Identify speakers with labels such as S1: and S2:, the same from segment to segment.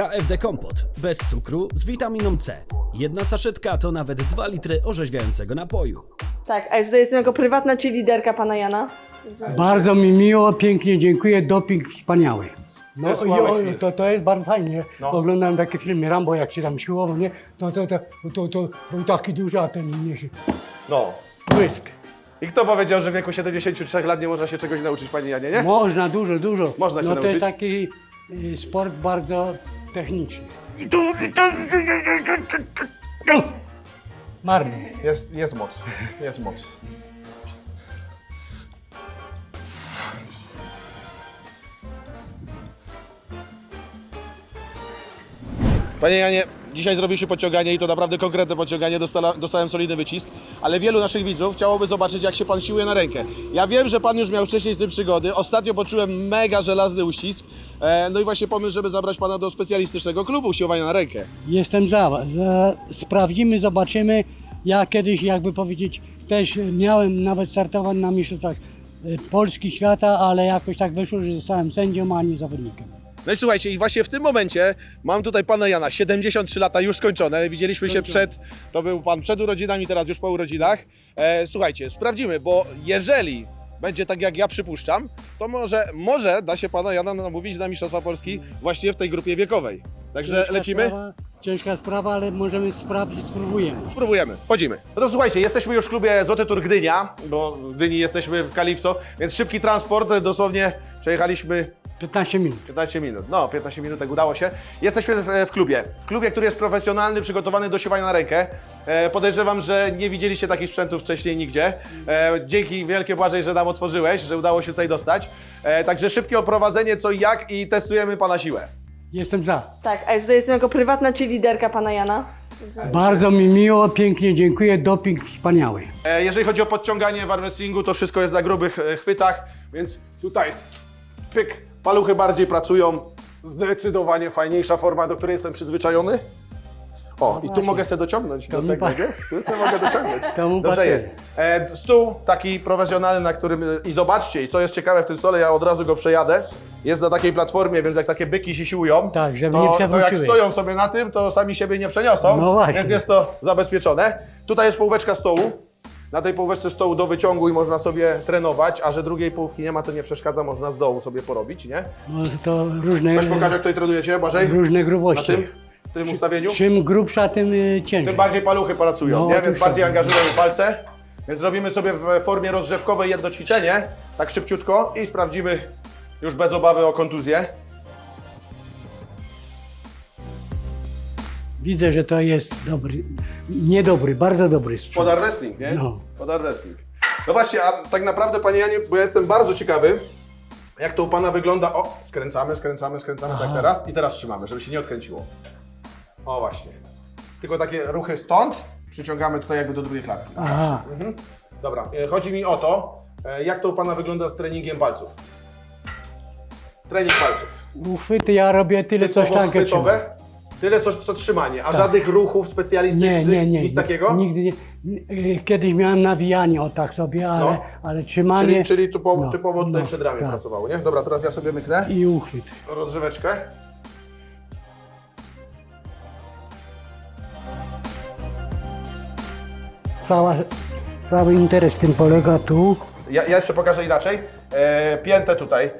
S1: KFD Kompot. Bez cukru, z witaminą C. Jedna saszetka to nawet 2 litry orzeźwiającego napoju.
S2: Tak, a ja tutaj jestem jako prywatna ci liderka pana Jana.
S3: Bardzo mi miło, pięknie dziękuję, doping wspaniały. No
S4: jest
S3: i
S4: słabe
S3: o,
S4: chwile.
S3: to, to jest bardzo fajnie.
S4: No.
S3: Oglądałem takie filmy Rambo, jak się tam siłował, nie? To, to, to, to, to był taki duży, a ten nie się.
S4: No.
S3: Błysk.
S4: I kto powiedział, że w wieku 73 lat nie można się czegoś nauczyć, Panie Janie, nie?
S3: Można dużo, dużo.
S4: Można się
S3: no to
S4: nauczyć.
S3: jest taki y, sport bardzo techniczny. Marny.
S4: Jest, jest moc. Jest moc. Panie Janie, dzisiaj zrobił się podciąganie i to naprawdę konkretne podciąganie, Dostala, dostałem solidny wycisk, ale wielu naszych widzów chciałoby zobaczyć, jak się Pan siłuje na rękę. Ja wiem, że Pan już miał wcześniej z tym przygody, ostatnio poczułem mega żelazny uścisk, e, no i właśnie pomysł, żeby zabrać Pana do specjalistycznego klubu siłowania na rękę.
S3: Jestem za, za. Sprawdzimy, zobaczymy. Ja kiedyś, jakby powiedzieć, też miałem nawet startować na mistrzostwach y, Polski świata, ale jakoś tak wyszło, że zostałem sędzią, a nie zawodnikiem.
S4: No i słuchajcie, i właśnie w tym momencie mam tutaj pana Jana, 73 lata już skończone. Widzieliśmy się przed, to był pan przed urodzinami, teraz już po urodzinach. E, słuchajcie, sprawdzimy, bo jeżeli będzie tak jak ja przypuszczam, to może, może da się pana Jana namówić na Mistrzostwa Polski właśnie w tej grupie wiekowej. Także
S3: Ciężka
S4: lecimy?
S3: Sprawa, ciężka sprawa, ale możemy sprawdzić, spróbujemy.
S4: Spróbujemy, wchodzimy. No to słuchajcie, jesteśmy już w klubie Złoty Tur Gdynia, bo w Gdyni jesteśmy w Kalipso, więc szybki transport, dosłownie przejechaliśmy
S3: 15 minut.
S4: 15 minut. No, 15 minutek udało się. Jesteśmy w, w klubie. W klubie, który jest profesjonalny, przygotowany do siłowania na rękę. E, podejrzewam, że nie widzieliście takich sprzętów wcześniej nigdzie. E, dzięki wielkie Błażej, że nam otworzyłeś, że udało się tutaj dostać. E, także szybkie oprowadzenie, co i jak i testujemy Pana siłę.
S3: Jestem za.
S2: Tak, a ja tutaj jestem jako prywatna ci liderka pana Jana.
S3: Bardzo mi miło, pięknie dziękuję, doping wspaniały.
S4: E, jeżeli chodzi o podciąganie w armwrestlingu, to wszystko jest na grubych e, chwytach, więc tutaj pyk, paluchy bardziej pracują. Zdecydowanie fajniejsza forma, do której jestem przyzwyczajony. O, i tu mogę sobie dociągnąć do tego,
S3: pa-
S4: nie? Tu sobie mogę dociągnąć.
S3: To mu
S4: Dobrze
S3: pasuje.
S4: jest. E, stół taki profesjonalny, na którym... e, I zobaczcie, i co jest ciekawe w tym stole, ja od razu go przejadę. Jest na takiej platformie, więc jak takie byki się siłują,
S3: Tak, żeby
S4: to,
S3: nie
S4: to jak
S3: przewróciły.
S4: stoją sobie na tym, to sami siebie nie przeniosą,
S3: No właśnie.
S4: więc jest to zabezpieczone. Tutaj jest połóweczka stołu. Na tej połóweczce stołu do wyciągu i można sobie trenować, a że drugiej połówki nie ma, to nie przeszkadza, można z dołu sobie porobić, nie?
S3: No, to różne,
S4: Weź pokaż, jak tutaj trenujecie, Błażej,
S3: różne
S4: na
S3: grubości.
S4: tym, w tym ustawieniu.
S3: Czym grubsza, tym y, ciężej.
S4: Tym bardziej paluchy pracują,
S3: No,
S4: nie? Więc
S3: oczywiście.
S4: bardziej angażujemy palce. Więc zrobimy sobie w formie rozgrzewkowej jedno ćwiczenie, tak szybciutko i sprawdzimy już bez obawy o kontuzję.
S3: Widzę, że to jest dobry, niedobry, bardzo dobry sprzęt.
S4: Pod arm wrestling, nie?
S3: No.
S4: Pod arm wrestling. No właśnie, a tak naprawdę, panie Janie, bo ja jestem bardzo ciekawy, jak to u pana wygląda. O, skręcamy, skręcamy, skręcamy, tak teraz i teraz trzymamy, żeby się nie odkręciło. O, właśnie. Tylko takie ruchy stąd, przyciągamy tutaj jakby do drugiej klatki.
S3: Aha,
S4: Mhm. Dobra, e, chodzi mi o to, e, jak to u pana wygląda z treningiem palców. Trening palców.
S3: uchwyty ja robię tyle, co sztankę
S4: chwytowe, tyle co, co trzymanie, a żadnych ruchów specjalistycznych,
S3: nie, nie.
S4: nic takiego?
S3: Nigdy nie. Kiedyś miałem nawijanie o tak sobie, ale,
S4: No.
S3: ale trzymanie
S4: Czyli, czyli typowo,
S3: no,
S4: typowo tutaj
S3: no,
S4: przed ramię
S3: tak.
S4: pracowało, nie? Dobra, teraz ja sobie myknę
S3: i uchwyt.
S4: rozgrzeweczkę.
S3: Cała, cały interes tym polega tu.
S4: Ja, ja jeszcze pokażę inaczej. E, piętę tutaj.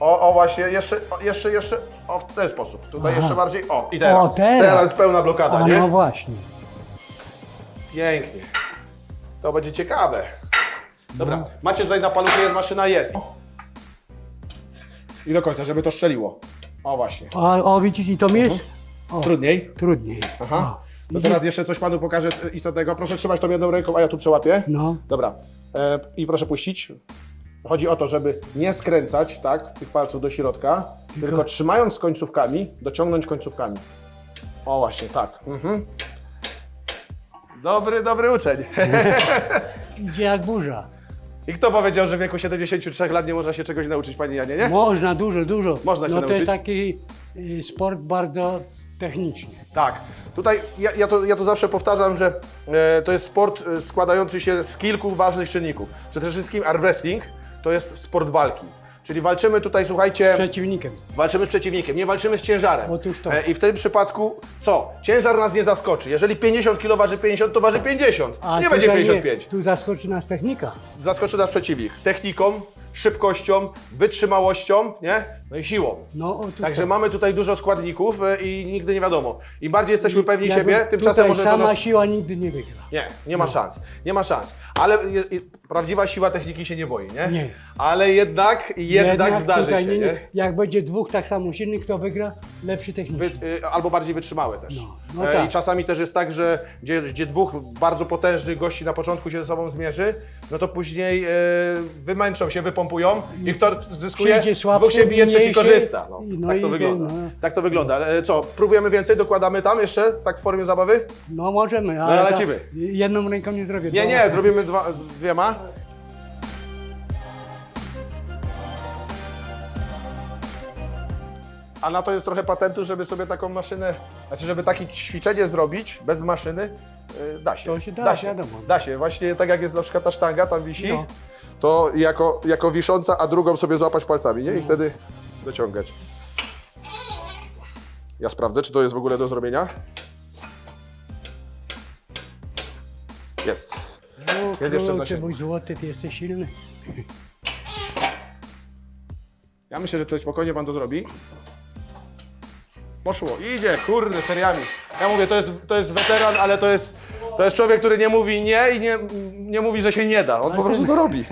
S4: O, o właśnie, jeszcze, o, jeszcze, jeszcze, o w ten sposób. Tutaj jeszcze bardziej, o i teraz.
S3: O, teraz.
S4: pełna blokada,
S3: A
S4: nie?
S3: no właśnie.
S4: Pięknie. To będzie ciekawe. Dobra, macie tutaj na paluchy, jest maszyna, jest. I do końca, żeby to szczeliło. O właśnie.
S3: A o widzisz, i to mi jest
S4: Trudniej.
S3: trudniej.
S4: Aha. To teraz jeszcze coś panu pokażę e, istotnego. Proszę trzymać tą jedną ręką, a ja tu przełapię.
S3: No.
S4: Dobra. E, I proszę puścić. Chodzi o to, żeby nie skręcać tak, tych palców do środka, tylko trzymając końcówkami, dociągnąć końcówkami. O właśnie, tak. Mhm. Dobry, dobry uczeń.
S3: Idzie jak burza.
S4: I kto powiedział, że w wieku 73 lat nie można się czegoś nauczyć, Panie Janie, nie?
S3: Można dużo, dużo.
S4: Można się
S3: no to
S4: nauczyć.
S3: jest taki y, sport bardzo techniczny.
S4: Tak. Tutaj ja, ja, to, ja to zawsze powtarzam, że e, to jest sport e, składający się z kilku ważnych czynników. Przede wszystkim arm wrestling to jest sport walki. Czyli walczymy tutaj, słuchajcie,
S3: Przeciwnikiem.
S4: walczymy z przeciwnikiem, nie walczymy z ciężarem.
S3: Otóż to.
S4: E, I w tym przypadku co? Ciężar nas nie zaskoczy. Jeżeli 50 kg waży 50, to waży 50.
S3: A
S4: nie będzie
S3: tutaj
S4: 55.
S3: tu zaskoczy nas technika.
S4: Zaskoczy nas przeciwnik. Techniką, szybkością, wytrzymałością, nie? No i siłą.
S3: No, otóż
S4: Także mamy tutaj dużo składników e, i nigdy nie wiadomo. Im bardziej jesteśmy pewni
S3: Jakby
S4: siebie, tymczasem
S3: tutaj
S4: może to
S3: sama
S4: nas...
S3: siła nigdy nie wygra.
S4: Nie, nie ma szans. Nie ma szans. Ale prawdziwa siła techniki się nie boi, nie?
S3: Nie.
S4: Ale jednak, jednak, zdarzy
S3: tutaj
S4: się, nie?
S3: Jak będzie dwóch tak samo silnych, kto wygra? Lepszy technicznie.
S4: Wy, y, albo bardziej wytrzymałe też.
S3: No, no
S4: E,
S3: tak.
S4: I czasami też jest tak, że gdzie, gdzie dwóch bardzo potężnych gości na początku się ze sobą zmierzy, no to później e, wymęczą się, wypompują i kto zyskuje,
S3: Przyjdzie słabszy,
S4: dwóch się bije, trzeci
S3: mniejszy
S4: korzysta. No,
S3: i- no
S4: tak to
S3: i
S4: wygląda.
S3: no.
S4: Tak to wygląda. Ale e, co, próbujemy więcej, dokładamy tam jeszcze, tak w formie zabawy?
S3: No możemy,
S4: No,
S3: ale
S4: lecimy.
S3: jedną ręką nie zrobię.
S4: Nie,
S3: to-
S4: nie, zrobimy dwa, dwiema. A na to jest trochę patentu, żeby sobie taką maszynę, znaczy żeby takie ćwiczenie zrobić bez maszyny, yy, da się.
S3: To się da, wiadomo.
S4: Da się. Właśnie tak jak jest na przykład ta sztanga, tam wisi,
S3: No.
S4: to jako, jako wisząca, a drugą sobie złapać palcami,
S3: No.
S4: nie? I wtedy dociągać. Ja sprawdzę, czy to jest w ogóle do zrobienia. Jest.
S3: O,
S4: Jest jeszcze w
S3: kurczę,
S4: zasięgu.
S3: mój złoty, ty jesteś silny.
S4: Ja myślę, że tutaj spokojnie pan to zrobi. Poszło, idzie, kurde, seriami. Ja mówię, to jest, to jest weteran, ale to jest, to jest człowiek, który nie mówi nie i nie, nie mówi, że się nie da. On po prostu to robi.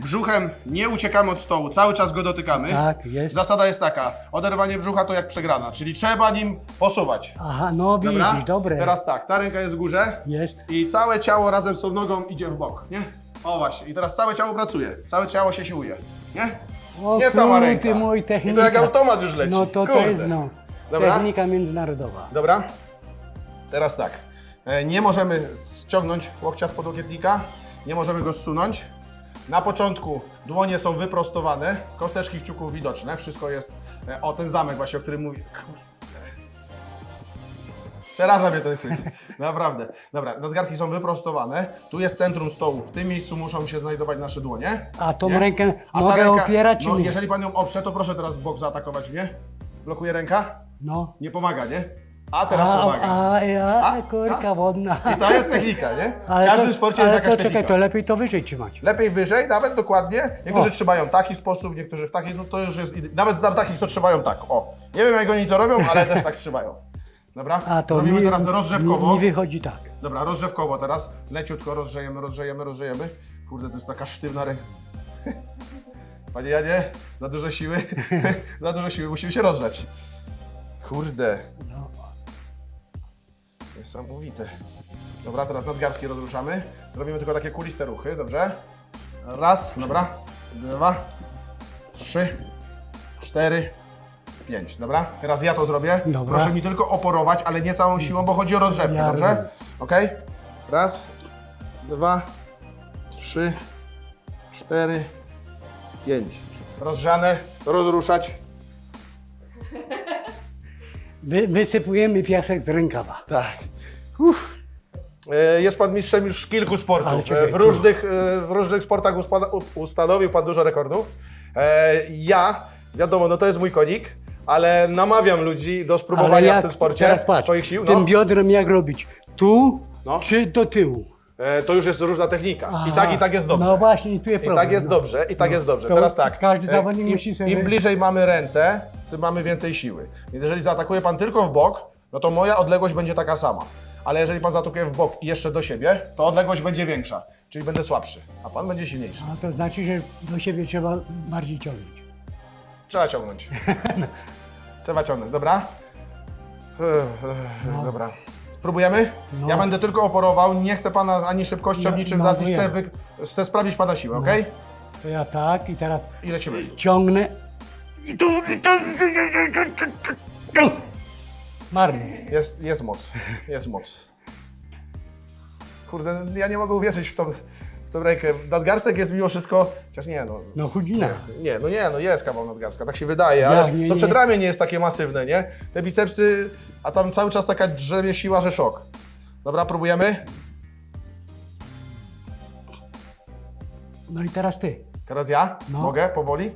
S4: Brzuchem nie uciekamy od stołu, cały czas go dotykamy.
S3: Tak, jest.
S4: Zasada jest taka, oderwanie brzucha to jak przegrana, czyli trzeba nim posuwać.
S3: Aha, no
S4: Dobra?
S3: widzisz, dobre.
S4: Teraz tak, ta ręka jest w górze
S3: Jest.
S4: i całe ciało razem z tą nogą idzie w bok, nie? O właśnie, i teraz całe ciało pracuje, całe ciało się siłuje, nie?
S3: O,
S4: nie sama ręka.
S3: mój
S4: I to
S3: technika.
S4: jak automat już leci.
S3: No to to
S4: Kurde.
S3: jest no.
S4: Dobra?
S3: Technika międzynarodowa.
S4: Dobra? Teraz tak. E, Nie możemy ściągnąć łokcia z podłokietnika, nie możemy go zsunąć. Na początku dłonie są wyprostowane, kosteczki kciuków widoczne, wszystko jest... e, O, ten zamek właśnie, o którym mówię. Przeraża mnie ten chwyt. Naprawdę. Dobra, nadgarstki są wyprostowane. Tu jest centrum stołu. W tym miejscu muszą się znajdować nasze dłonie.
S3: A tą
S4: Nie?
S3: rękę
S4: A ta
S3: mogę
S4: ręka-
S3: opierać czy
S4: no,
S3: nie?
S4: Jeżeli pan ją oprze, to proszę teraz w bok zaatakować mnie. Blokuje ręka.
S3: No.
S4: Nie pomaga, nie? A teraz
S3: A,
S4: pomaga.
S3: a, a,
S4: A,
S3: kurka
S4: a.
S3: wodna.
S4: I to jest technika, nie? W
S3: Ale
S4: każdym
S3: to,
S4: sporcie
S3: ale
S4: jest jakaś
S3: to
S4: technika.
S3: czekaj, to lepiej to wyżej trzymać.
S4: Lepiej wyżej, nawet dokładnie. Niektórzy
S3: O.
S4: trzymają w taki sposób, niektórzy w taki, no to już jest... Nawet znam takich, co trzymają tak, o. Nie wiem, jak oni to robią, ale też tak trzymają. Dobra?
S3: A to
S4: Zrobimy
S3: mi,
S4: teraz rozrzewkowo.
S3: Mi wychodzi tak.
S4: Dobra, rozrzewkowo teraz. Leciutko rozrzejemy, rozrzejemy, rozrzejemy. Kurde, to jest taka sztywna ręka. Panie Janie, za dużo siły. za dużo siły, musimy się rozgrzać. Kurde.
S3: No.
S4: Niesamowite. Dobra, teraz nadgarstki rozruszamy. Robimy tylko takie kuliste ruchy, dobrze? Raz, dobra. Dwa, trzy, cztery, pięć, dobra? Teraz ja to zrobię.
S3: Dobra.
S4: Proszę mi tylko oporować, ale nie całą siłą, bo chodzi o rozrzewkę,
S3: Ja
S4: dobrze? Ok? Raz, dwa, trzy, cztery, pięć. Rozgrzane, rozruszać.
S3: Wy, wysypujemy piasek z rękawa.
S4: Tak. Uff. E, Jest pan mistrzem już kilku
S3: Ale
S4: sportów.
S3: czekaj,
S4: E, W różnych, e, w różnych sportach uspada- u- ustanowił pan dużo rekordów. E, Ja, wiadomo, no to jest mój konik, ale namawiam ludzi do spróbowania w tym sporcie
S3: teraz patrz,
S4: swoich sił.
S3: Tym
S4: No,
S3: biodrem jak robić? Tu
S4: No.
S3: czy do tyłu?
S4: E, to już jest różna technika. I tak, i tak jest dobrze.
S3: No właśnie, i tu jest
S4: I
S3: problem.
S4: tak jest
S3: no.
S4: dobrze, i tak jest dobrze.
S3: To
S4: Teraz tak.
S3: każdy
S4: e,
S3: zawodnik
S4: im,
S3: musi sobie-
S4: Im bliżej mamy ręce, tym mamy więcej siły. Więc jeżeli zaatakuje pan tylko w bok, no to moja odległość będzie taka sama. Ale jeżeli pan zaatakuje w bok i jeszcze do siebie, to odległość będzie większa, czyli będę słabszy, a pan będzie silniejszy.
S3: A to znaczy, że do siebie trzeba bardziej ciągnąć.
S4: Trzeba ciągnąć. Trzeba ciągnąć, dobra? Ech, ech, Dobra. Spróbujemy?
S3: No.
S4: Ja będę tylko oporował, nie chcę pana ani szybkością,
S3: No,
S4: niczym
S3: no,
S4: zacząć, chcę, wy... chcę sprawdzić pana siłę, ok?
S3: To ja tak i teraz
S4: I lecimy.
S3: ciągnę. I tu, i tu, Marnie.
S4: Jest, jest moc, jest moc. Kurde, ja nie mogę uwierzyć w tą, w tą rękę. Nadgarstek jest mimo wszystko, chociaż nie no.
S3: No chudzina.
S4: Nie, no nie, no jest kawał nadgarstka, tak się wydaje, ale
S3: nie,
S4: to
S3: nie.
S4: przedramię nie jest takie masywne, nie? Te bicepsy, a tam cały czas taka drzemie siła, że szok. Dobra, próbujemy?
S3: No i teraz ty.
S4: Teraz ja?
S3: No.
S4: Mogę? Powoli?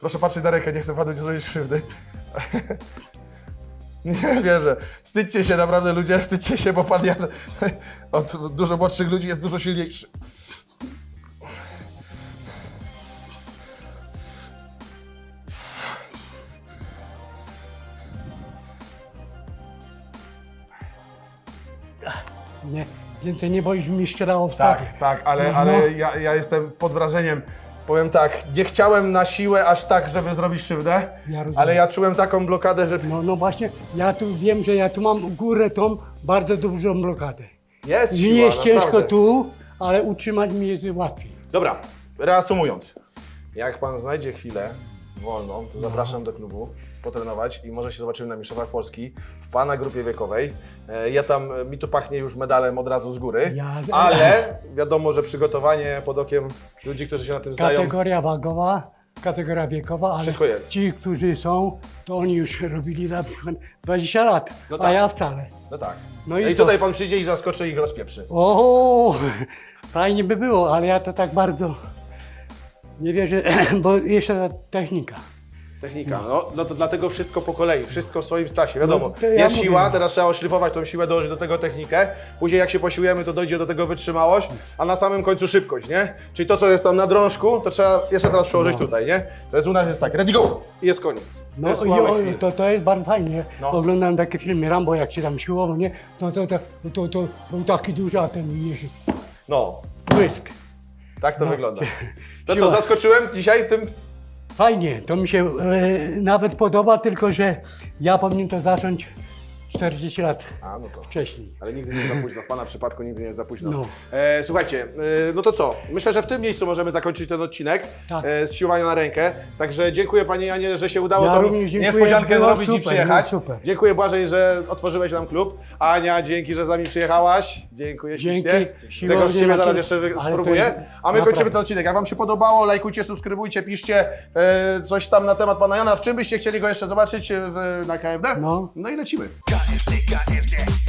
S4: Proszę patrzeć na rękę, nie chcę panu zrobić krzywdy. Nie wierzę. Wstydźcie się naprawdę ludzie, wstydźcie się, bo pan Jan od dużo młodszych ludzi jest dużo silniejszy.
S3: Nie, więcej nie boisz mi strzelało w stawę.
S4: Tak, tak, ale,
S3: No.
S4: ale ja, ja jestem pod wrażeniem. Powiem tak, nie chciałem na siłę aż tak, żeby zrobić krzywdę,
S3: Ja rozumiem.
S4: ale ja czułem taką blokadę, że
S3: No, no właśnie, ja tu wiem, że ja tu mam górę tą bardzo dużą blokadę.
S4: jest
S3: Mi
S4: siła,
S3: jest ciężko
S4: naprawdę.
S3: tu, ale utrzymać mi jest łatwiej.
S4: Dobra, reasumując. Jak pan znajdzie chwilę wolną, to zapraszam do klubu potrenować i może się zobaczymy na Mistrzostwach Polski w pana grupie wiekowej. E, Ja tam, e, mi tu pachnie już medalem od razu z góry,
S3: Ja-
S4: ale wiadomo, że przygotowanie pod okiem ludzi, którzy się na tym znają,
S3: Kategoria wagowa, kategoria wiekowa, ale
S4: Wszystko jest.
S3: ci, którzy są, to oni już robili na przykład 20 lat,
S4: No
S3: a
S4: tak.
S3: ja wcale.
S4: no tak.
S3: No
S4: No
S3: i
S4: i,
S3: to-
S4: tutaj pan przyjdzie i zaskoczy ich rozpieprzy.
S3: O, fajnie by było, ale ja to tak bardzo nie wierzę, bo jeszcze ta technika.
S4: Technika, no, no to dlatego wszystko po kolei, wszystko w swoim czasie, wiadomo.
S3: No, to ja
S4: jest
S3: mówię.
S4: siła, teraz trzeba oszlifować tą siłę, dołożyć do tego technikę. Później jak się posiłujemy, to dojdzie do tego wytrzymałość, a na samym końcu szybkość, nie? Czyli to, co jest tam na drążku, to trzeba jeszcze teraz przełożyć tutaj, nie? To jest u nas jest tak, ready go! I jest koniec.
S3: No
S4: jest
S3: i o, to, to jest bardzo fajnie.
S4: No.
S3: Oglądam takie filmy Rambo, jak się tam siłował, nie? To, to, to, to, to był taki duży, a ten mniejszy.
S4: No,
S3: Błysk.
S4: Tak to wygląda. To co,
S3: Siła.
S4: zaskoczyłem dzisiaj tym?
S3: Fajnie, to mi się e, nawet podoba, tylko że ja powinien to zacząć 40 lat
S4: A, no to.
S3: wcześniej.
S4: Ale nigdy nie jest za późno, w Pana przypadku nigdy nie jest za późno.
S3: No.
S4: E, słuchajcie, e, no to co? Myślę, że w tym miejscu możemy zakończyć ten odcinek
S3: Tak.
S4: e, z siłowania na rękę. Także dziękuję Panie Janie, że się udało
S3: Ja
S4: tą
S3: również dziękuję,
S4: niespodziankę
S3: było
S4: zrobić i
S3: super,
S4: przyjechać.
S3: było super.
S4: Dziękuję Błażej, że otworzyłeś nam klub. Ania, dzięki, że z nami przyjechałaś. Dziękuję
S3: Dzięki.
S4: ślicznie.
S3: Siłownie
S4: Czego z Ciebie zaraz jeszcze wy-
S3: ale to
S4: spróbuję. A my
S3: naprawdę.
S4: kończymy ten odcinek. Jak Wam się podobało, lajkujcie, subskrybujcie, piszcie e, coś tam na temat Pana Jana. W czym byście chcieli go jeszcze zobaczyć e, w, na KFD?
S3: No.
S4: no i lecimy.
S5: KFD, KFD.